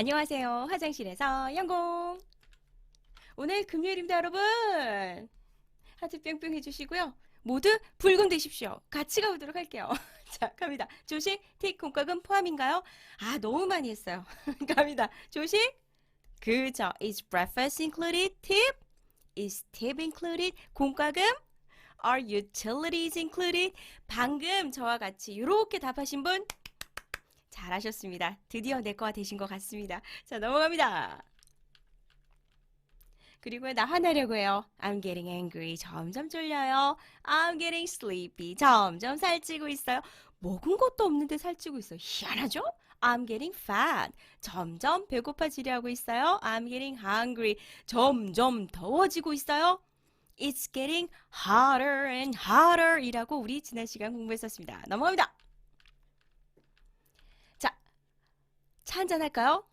안녕하세요. 화장실에서 영공. 오늘 금요일입니다, 여러분. 하트 뿅뿅 해주시고요. 모두 붉은 되십시오. 같이 가보도록 할게요. 자, 갑니다. 조식, 틱, 공과금 포함인가요? 아, 너무 많이 했어요. 갑니다. 조식? 그죠. Is breakfast included? Tip? Is tip included? 공과금? Are utilities included? 방금 저와 같이 이렇게 답하신 분 잘하셨습니다. 드디어 내 거가 되신 것 같습니다. 자, 넘어갑니다. 그리고 나 화나려고 해요. I'm getting angry. 점점 쫄려요. I'm getting sleepy. 점점 살찌고 있어요. 먹은 것도 없는데 살찌고 있어요. 희한하죠? I'm getting fat. 점점 배고파지려 하고 있어요. I'm getting hungry. 점점 더워지고 있어요. It's getting hotter and hotter 이라고 우리 지난 시간 공부했었습니다. 넘어갑니다. 자, 차 한잔 할까요?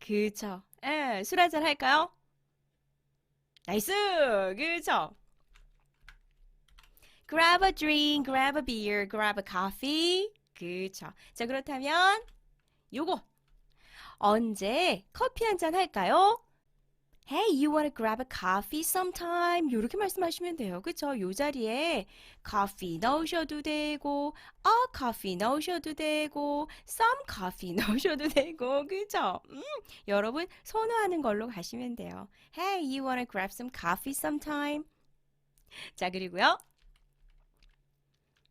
그쵸. 예, 술 한잔 할까요? 나이스! 그쵸. Grab a drink, grab a beer, grab a coffee. 그쵸. 자, 그렇다면 요거 언제 커피 한잔 할까요? Hey, you wanna grab a coffee sometime? 요렇게 말씀하시면 돼요. 그쵸? 요 자리에 coffee 넣으셔도 되고 a coffee 넣으셔도 되고 some coffee 넣으셔도 되고 그쵸? 음, 여러분 선호하는 걸로 가시면 돼요. Hey, you wanna grab some coffee sometime? 자, 그리고요.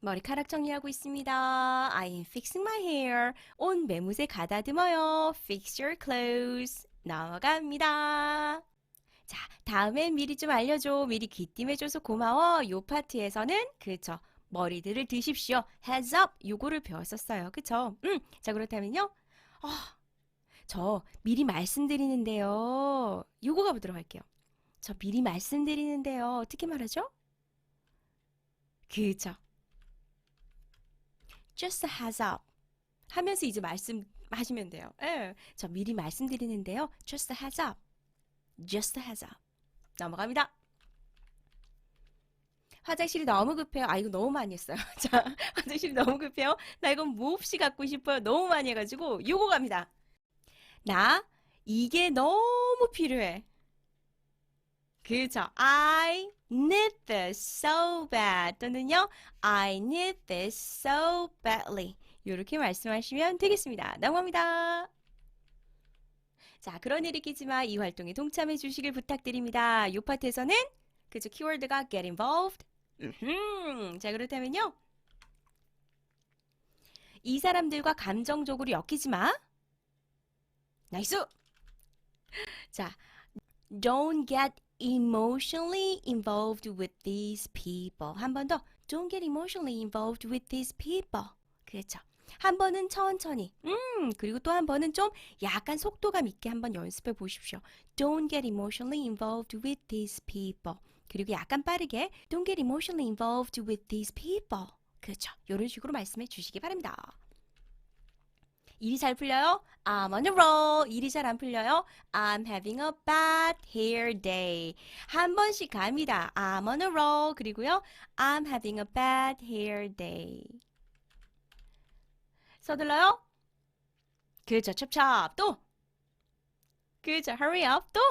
머리카락 정리하고 있습니다. I am fixing my hair. 온 매무새 가다듬어요. Fix your clothes. 넘어갑니다. 자, 다음엔 미리 좀 알려줘. 미리 귀띔해줘서 고마워. 요 파트에서는 그쵸. 머리들을 드십시오. Heads up. 요거를 배웠었어요. 그쵸? 음, 자, 그렇다면요. 아, 저 미리 말씀드리는데요. 요거 가보도록 할게요. 저 미리 말씀드리는데요. 어떻게 말하죠? 그쵸. Just a heads up. 하면서 이제 말씀 하시면 돼요. 예, 저 미리 말씀드리는데요. Just a heads up. Just a heads up. 넘어갑니다. 화장실이 너무 급해요. 아, 이거 너무 많이 했어요. 자, 화장실이 너무 급해요. 나 이건 몹시 갖고 싶어요. 너무 많이 해가지고 요거 갑니다. 나 이게 너무 필요해. 그죠? I need this so bad 또는요 I need this so badly 이렇게 말씀하시면 되겠습니다. 넘어갑니다. 자, 그런 일이 있겠지만 이 활동에 동참해 주시길 부탁드립니다. 이 파트에서는 그죠? 키워드가 get involved. 음흠. 자, 그렇다면요. 이 사람들과 감정적으로 엮이지 마. 나이스. 자, don't get emotionally involved with these people. 한 번 더. Don't get emotionally involved with these people. 그렇죠. 한 번은 천천히. 음, 그리고 또 한 번은 좀 약간 속도감 있게 한번 연습해 보십시오. Don't get emotionally involved with these people. 그리고 약간 빠르게 Don't get emotionally involved with these people. 그렇죠. 이런 식으로 말씀해 주시기 바랍니다. 일이 잘 풀려요? I'm on a roll. 일이 잘 안 풀려요? I'm having a bad hair day. 한 번씩 갑니다. I'm on a roll. 그리고요. I'm having a bad hair day. 서둘러요? 그죠. 찹찹. 또. 그죠. Hurry up. 또.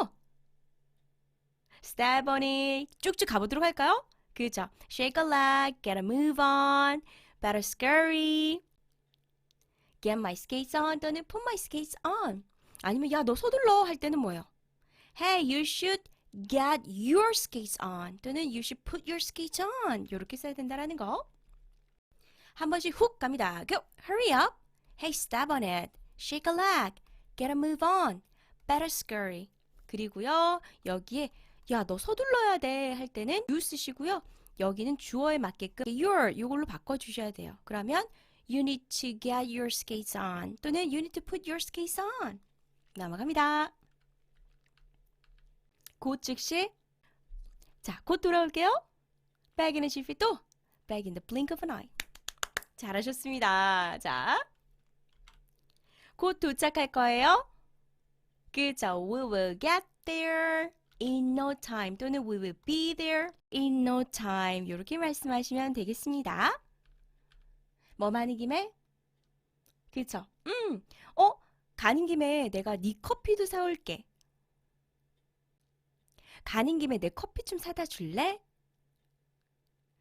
It. 쭉쭉 가보도록 할까요? 그죠. Shake a leg. Get a move on. Better scurry. Get my skates on 또는 put my skates on. 아니면 야 너 서둘러 할 때는 뭐예요? Hey, you should get your skates on 또는 you should put your skates on. 이렇게 써야 된다라는 거. 한 번씩 훅 갑니다. Go, hurry up. Hey, step on it. Shake a leg. Get a move on. Better scurry. 그리고요 여기에 야 너 서둘러야 돼 할 때는 you 쓰시고요. 여기는 주어에 맞게끔 your 이걸로 바꿔 주셔야 돼요. 그러면 You need to get your skates on 또는 You need to put your skates on 넘어갑니다. 곧 즉시 자, 곧 돌아올게요. Back in a jiffy 또 Back in the blink of an eye 잘하셨습니다. 자, 곧 도착할 거예요. 그죠? We will get there in no time 또는 we will be there in no time 이렇게 말씀하시면 되겠습니다. 뭐 많은 김에 그쵸? 음, 어 가는 김에 내가 네 커피도 사올게. 가는 김에 내 커피 좀 사다 줄래?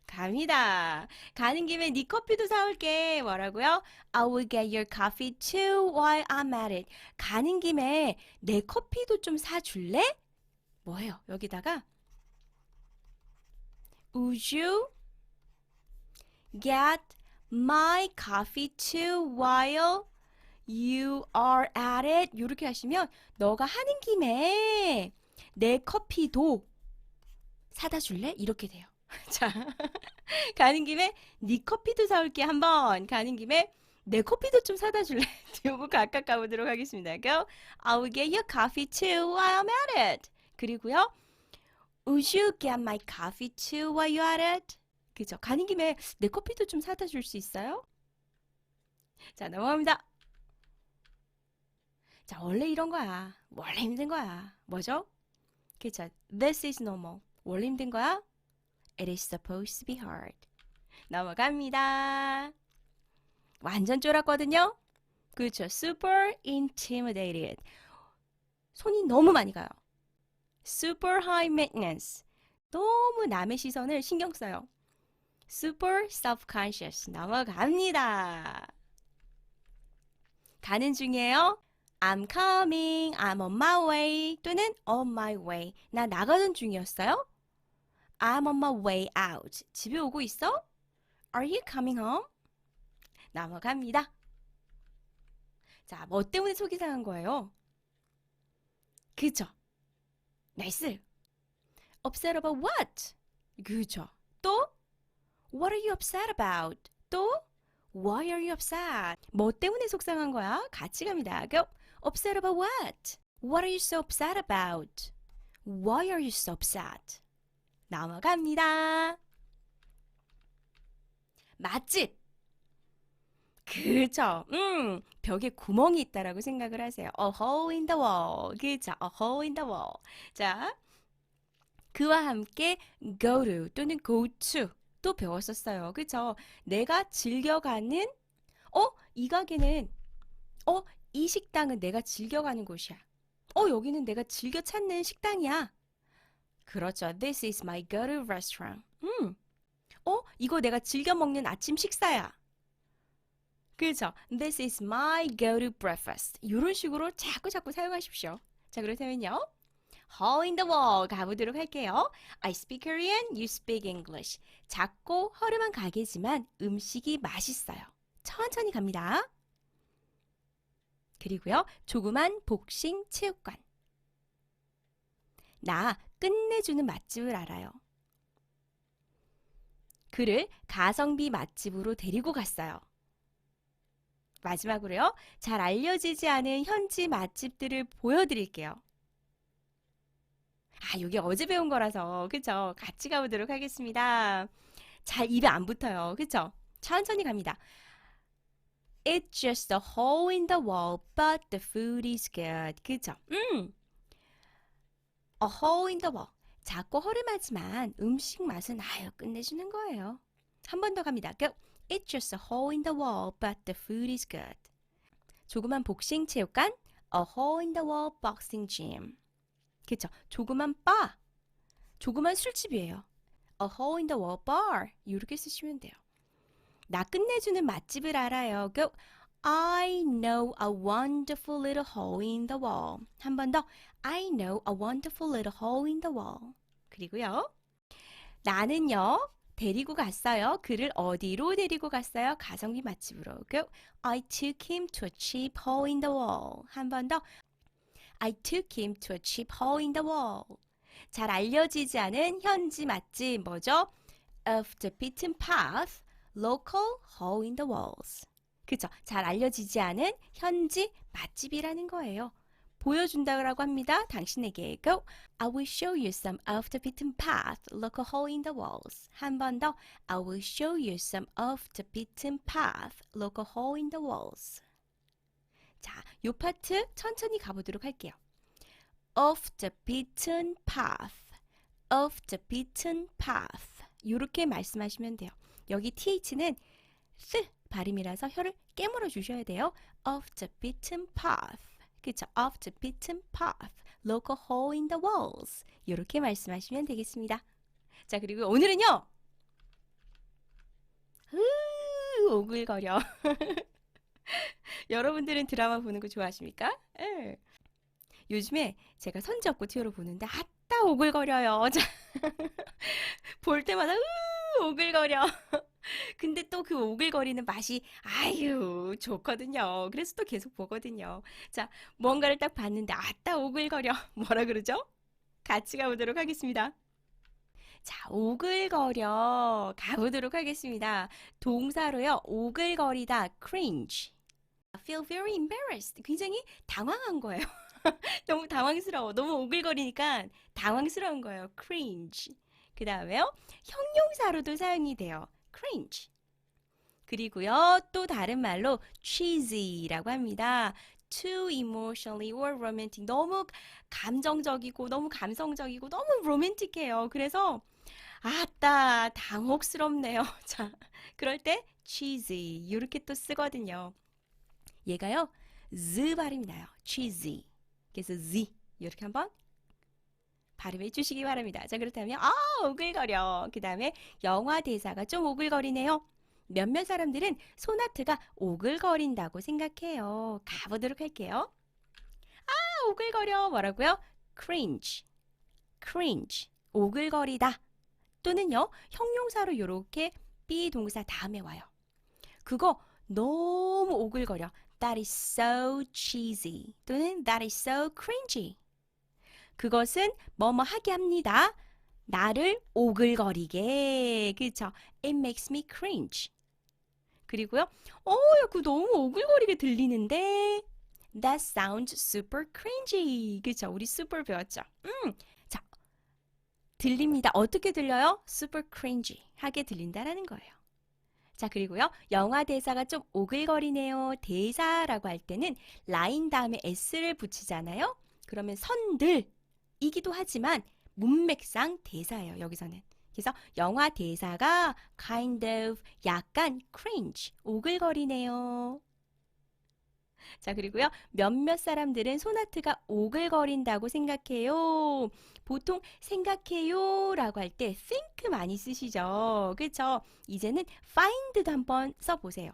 갑니다. 가는 김에 네 커피도 사올게. 뭐라고요? I will get your coffee too while I'm at it. 가는 김에 내 커피도 좀 사줄래? 뭐예요? 여기다가 Would you get my coffee too while you are at it? 이렇게 하시면 너가 하는 김에 내 커피도 사다 줄래? 이렇게 돼요. 자, 가는 김에 네 커피도 사올게 한번. 가는 김에 내 커피도 좀 사다 줄래? 요거 각각 가보도록 하겠습니다. Go. I will get your coffee too while I'm at it. 그리고요. Would you get my coffee too while you're at it? 그죠? 가는 김에 내 커피도 좀 사다 줄 수 있어요? 자, 넘어갑니다. 자, 원래 이런 거야. 원래 힘든 거야. 뭐죠? 그죠? This is normal. 원래 힘든 거야? It is supposed to be hard. 넘어갑니다. 완전 쫄았거든요? 그렇죠. Super intimidated. 손이 너무 많이 가요. Super high maintenance. 너무 남의 시선을 신경 써요. Super self-conscious. 넘어갑니다. 가는 중이에요. I'm coming, I'm on my way 또는 on my way. 나 나가는 중이었어요. I'm on my way out. 집에 오고 있어? Are you coming home? 넘어갑니다. 자, 뭐 때문에 속이 상한 거예요? 그죠? 나이스. Upset about what? 그죠? 또? What are you upset about? 또? Why are you upset? 뭐 때문에 속상한 거야? 같이 갑니다. Go. Upset about what? What are you so upset about? Why are you so upset? 넘어갑니다. 맛집. 그죠? 음, 벽에 구멍이 있다라고 생각을 하세요. A hole in the wall. 그죠? A hole in the wall. 자, 그와 함께 go to 또는 go to 또 배웠었어요. 그죠? 내가 즐겨가는 어, 이 가게는 어, 이 식당은 내가 즐겨가는 곳이야. 어, 여기는 내가 즐겨 찾는 식당이야. 그렇죠. This is my go-to restaurant. 음. 어, 이거 내가 즐겨 먹는 아침 식사야. 그렇죠. This is my go-to breakfast. 이런 식으로 자꾸 자꾸 사용하십시오. 자, 그렇다면요. Hole in the wall 가보도록 할게요. I speak Korean, you speak English. 작고 허름한 가게지만 음식이 맛있어요. 천천히 갑니다. 그리고요. 조그만 복싱 체육관. 나 끝내주는 맛집을 알아요. 그를 가성비 맛집으로 데리고 갔어요. 마지막으로요. 잘 알려지지 않은 현지 맛집들을 보여드릴게요. 아, 이게 어제 배운 거라서, 그쵸? 같이 가보도록 하겠습니다. 잘 입에 안 붙어요. 그쵸? 천천히 갑니다. It's just a hole in the wall, but the food is good. 그쵸? 음! The wall. 작고 허름하지만 음식 맛은 아유 끝내주는 거예요. 한 번 더 갑니다. Go. It's just a hole in the wall, but the food is good. 조그만 복싱 체육관, a hole in the wall boxing gym. 그쵸? 조그만 바, 조그만 술집이에요. A hole in the wall bar. 이렇게 쓰시면 돼요. 나 끝내주는 맛집을 알아요. Go. I know a wonderful little hole in the wall. 한 번 더. I know a wonderful little hole in the wall. 그리고요. 나는요. 데리고 갔어요. 그를 어디로 데리고 갔어요? 가성비 맛집으로. Go. I took him to a cheap hole in the wall. 한 번 더. I took him to a cheap hole in the wall. 잘 알려지지 않은 현지 맛집 뭐죠? Of the beaten path, local hole in the walls. 그죠? 잘 알려지지 않은 현지 맛집이라는 거예요. 보여준다고 합니다. 당신에게 go. I will show you some of the beaten path, local hole in the walls. 한 번 더. I will show you some of the beaten path, local hole in the walls. 자, 요 파트 천천히 가보도록 할게요. Of the beaten path, of the beaten path. 이렇게 말씀하시면 돼요. 여기 th는 스 발음이라서 혀를 깨물어 주셔야 돼요. Of the beaten path. 그쵸? off the beaten path, local hole in the walls. 이렇게 말씀하시면 되겠습니다. 자, 그리고 오늘은요. 으, 오글거려. 여러분들은 드라마 보는 거 좋아하십니까? 예. 요즘에 제가 선지 없고 티어로 보는데 아따 오글거려요. 자, 볼 때마다 으, 오글거려. 근데 또 그 오글거리는 맛이 아유 좋거든요. 그래서 또 계속 보거든요. 자, 뭔가를 딱 봤는데 아따 오글거려. 뭐라 그러죠? 같이 가보도록 하겠습니다. 자, 오글거려 가보도록 하겠습니다. 동사로요. 오글거리다 cringe. feel very embarrassed. 굉장히 당황한 거예요. 너무 당황스러워. 너무 오글거리니까 당황스러운 거예요. cringe. 그 다음에요. 형용사로도 사용이 돼요. cringe. 그리고요. 또 다른 말로 cheesy라고 합니다. too emotionally or romantic. 너무 감정적이고 너무 감성적이고 너무 로맨틱해요. 그래서 아따 당혹스럽네요. 자, 그럴 때 cheesy 이렇게 또 쓰거든요. 얘가요. z 발음이 나요. cheesy. 그래서 z 이렇게 한번 발음해 주시기 바랍니다. 자, 그렇다면 아, 오글거려. 그 다음에 영화 대사가 좀 오글거리네요. 몇몇 사람들은 소나트가 오글거린다고 생각해요. 가보도록 할게요. 아, 오글거려. 뭐라고요? cringe. cringe. 오글거리다. 또는요, 형용사로 요렇게 비동사 다음에 와요. 그거 너무 오글거려. That is so cheesy. 또는 that is so cringy. 그것은 뭐뭐 하게 합니다. 나를 오글거리게. 그쵸? It makes me cringe. 그리고요. 어, 그 너무 오글거리게 들리는데. That sounds super cringy. 그쵸? 우리 super 배웠죠? 음. 자. 들립니다. 어떻게 들려요? super cringy. 하게 들린다라는 거예요. 자, 그리고요. 영화 대사가 좀 오글거리네요. 대사라고 할 때는 라인 다음에 s를 붙이잖아요. 그러면 선들 이기도 하지만 문맥상 대사예요. 여기서는. 그래서 영화 대사가 kind of 약간 cringe 오글거리네요. 자, 그리고요. 몇몇 사람들은 소나트가 오글거린다고 생각해요. 보통 생각해요 라고 할 때 think 많이 쓰시죠. 그렇죠? 이제는 find도 한번 써 보세요.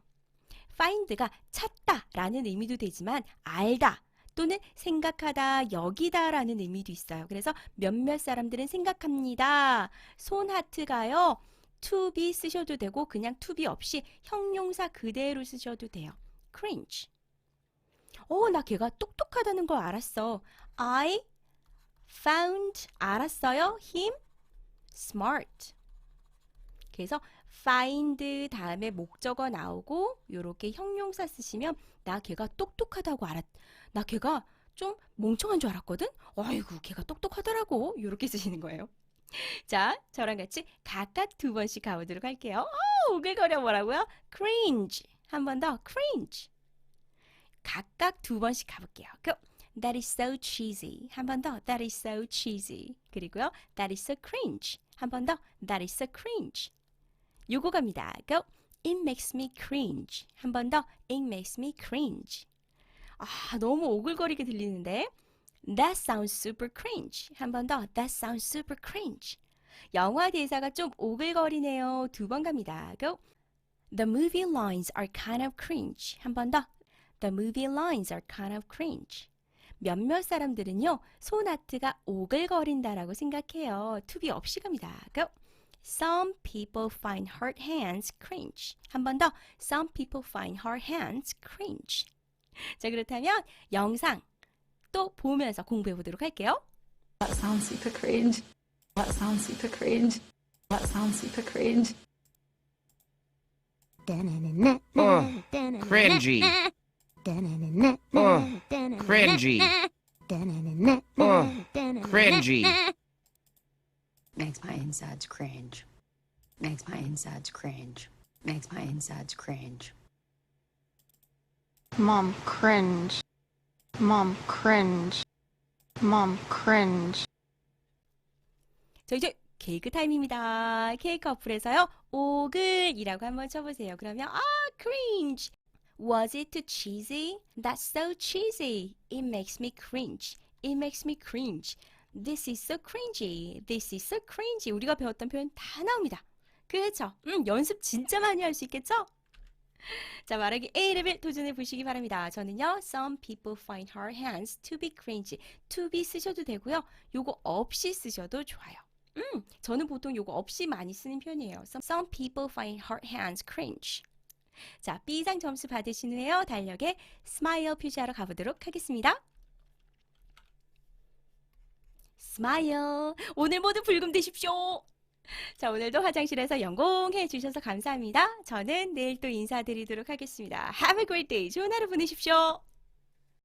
find가 찾다 라는 의미도 되지만 알다 또는 생각하다, 여기다라는 의미도 있어요. 그래서 몇몇 사람들은 생각합니다. 손 하트가요. to be 쓰셔도 되고 그냥 to be 없이 형용사 그대로 쓰셔도 돼요. cringe. 어, 나 걔가 똑똑하다는 걸 알았어. I found 알았어요. him smart. 그래서 find 다음에 목적어 나오고 요렇게 형용사 쓰시면 나 걔가 똑똑하다고 알았. 나 걔가 좀 멍청한 줄 알았거든. 아이고 걔가 똑똑하더라고. 요렇게 쓰시는 거예요. 자, 저랑 같이 각각 두 번씩 가보도록 할게요. 어, 오글거려 뭐라고요? cringe. 한 번 더 cringe. 각각 두 번씩 가볼게요. 그 That is so cheesy. 한 번 더. That is so cheesy. 그리고요. That is so cringe. 한 번 더. That is so cringe. 요거 갑니다. Go. It makes me cringe. 한 번 더. It makes me cringe. 아, 너무 오글거리게 들리는데. That sounds super cringe. 한 번 더. That sounds super cringe. 영화 대사가 좀 오글거리네요. 두 번 갑니다. Go. The movie lines are kind of cringe. 한 번 더. The movie lines are kind of cringe. 몇몇 사람들은요, 소나트가 오글거린다라고 생각해요. 투비 없이 갑니다. Go. Some people find hard hands cringe. 한 번 더. Some people find hard hands cringe. 자, 그렇다면 영상 또 보면서 공부해 보도록 할게요. That sounds super cringe. That sounds super cringe. That sounds super cringe. Uh, cringy. Uh, cringy. Uh, cringy. Makes my insides cringe. Makes my insides cringe. Makes my insides cringe. Mom cringe. Mom cringe. Mom cringe. 저 이제 케이크 타임입니다. 케이크 어플에서요. 오글이라고 한번 쳐보세요. 그러면 아 cringe Was it too cheesy? That's so cheesy. It makes me cringe. It makes me cringe. This is so cringy. This is so cringy. 우리가 배웠던 표현 다 나옵니다. 그렇죠? 음, 연습 진짜 많이 할 수 있겠죠? 자, 말하기 A 레벨 도전해 보시기 바랍니다. 저는요, some people find her hands to be cringy. to be 쓰셔도 되고요. 요거 없이 쓰셔도 좋아요. 음, 저는 보통 요거 없이 많이 쓰는 편이에요. Some, some people find her hands cringe. 자, B 이상 점수 받으신 후에요. 달력에 스마일 표시하러 가보도록 하겠습니다. 스마일. 오늘 모두 불금 되십시오. 자, 오늘도 화장실에서 연공해 주셔서 감사합니다. 저는 내일 또 인사드리도록 하겠습니다. Have a great day. 좋은 하루 보내십시오.